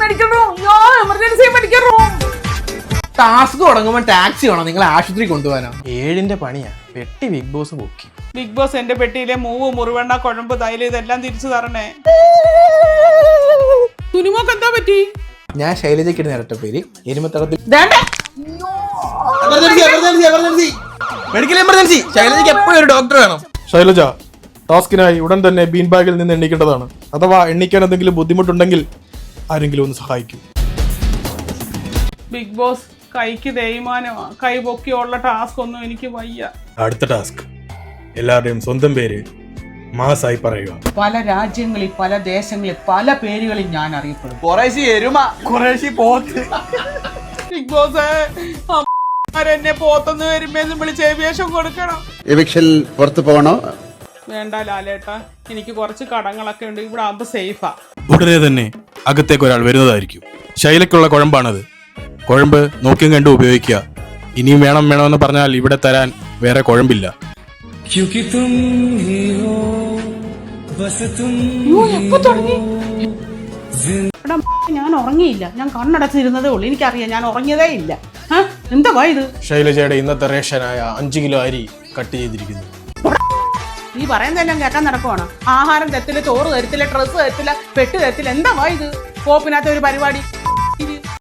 മേടിക്കണോ അയ്യോ എമർജൻസി മേടിക്കണോ ടാസ്ക് തുടങ്ങുമ്പോൾ ടാക്സി വേണം? നിങ്ങൾ ആശുപത്രി കൊണ്ടുപോകാനോ? ഏഴിന്റെ പണിയാ. വെട്ടി ബിഗ് ബോസ് പൊക്കി ബിഗ് ബോസ് എന്റെ പെട്ടിയിലെ മൂവ് മുറിവെണ്ണ കുഴമ്പ് തൈൽ ഇതെല്ലാം തിരിച്ചു തരണേ. തുനിമോക്ക് എന്താ പറ്റി? ഞാൻ ശൈലജയ്ക്ക് നേരത്തെ പേര് എരുമത്തടത്തിൽ ദേണ്ടേ. Emergency emergency emergency medical emergency ശൈലജയ്ക്ക് എപ്പോഴും ഒരു ഡോക്ടർ വേണം. ശൈലജ ടാസ്കിനായി ഉടൻ തന്നെ ബീൻ ബാഗിൽ നിന്ന് എണ്ണിക്കേണ്ടതാണ്. അഥവാ എണ്ണിക്കാൻ എന്തെങ്കിലും ബുദ്ധിമുട്ടുണ്ടെങ്കിൽ ആരെങ്കിലും ഒന്ന് സഹായിക്കൂ. ബിഗ് ബോസ് കൈക്ക് തേയ്മാനമാ കൈ പൊക്കിയുള്ള ടാസ്ക് ഒന്നും എനിക്ക് വയ്യ. അടുത്ത ടാസ്ക്. എല്ലാവരുടെയും സ്വന്തം പേര് മാസായി പറയുക. പല രാജ്യങ്ങളിൽ പല ദേശങ്ങളിൽ പല പേരുകളിൽ ഞാൻ അറിയപ്പെടും. കുറേശ്ശി എരുമ. കുറേശ്ശി പോത്ത്. ബിഗ് ബോസ് എന്നെ പോത്തെന്ന് വരുമ്പേന്ന് വിളിച്ച് ഏവിയേഷൻ കൊടുക്കണം. എവിക്ഷൻ പുറത്തു പോകണോ? വേണ്ട ലാലേട്ടാ എനിക്ക് കുറച്ച് കടങ്ങളൊക്കെ ഉണ്ട്. ഇവിടെ ആകുമ്പോ സേഫാ ഉടനെ തന്നെ അകത്തേക്ക് ഒരാൾ വരുന്നതായിരിക്കും. ശൈലക്കുള്ള കുഴമ്പാണത്. കുഴമ്പ് നോക്കിയും കണ്ടും ഉപയോഗിക്കുക. ഇനിയും വേണം വേണമെന്ന് പറഞ്ഞാൽ ഇവിടെ തരാൻ വേറെ കുഴമ്പില്ല. ഞാൻ ഉറങ്ങിയില്ല. ഞാൻ കണ്ണടച്ചിരുന്നതേ ഉള്ളൂ. എനിക്കറിയാം ഞാൻ ഉറങ്ങിയതേ ഇല്ല. എന്താ ഇത്? ശൈലജയുടെ ഇന്നത്തെ റേഷനായ അഞ്ച് കിലോ അരി കട്ട് ചെയ്തിരിക്കുന്നു. നീ പറയുന്നതെല്ലാം കേൾക്കാൻ നടക്കുവാണ്? ആഹാരം തരത്തില്ല ചോറ് തരത്തില്ല ഡ്രസ്സ് തരത്തില്ല പെട്ട് തരത്തില്ല എന്താ ഇത്? കോപ്പിനകത്ത് ഒരു പരിപാടി.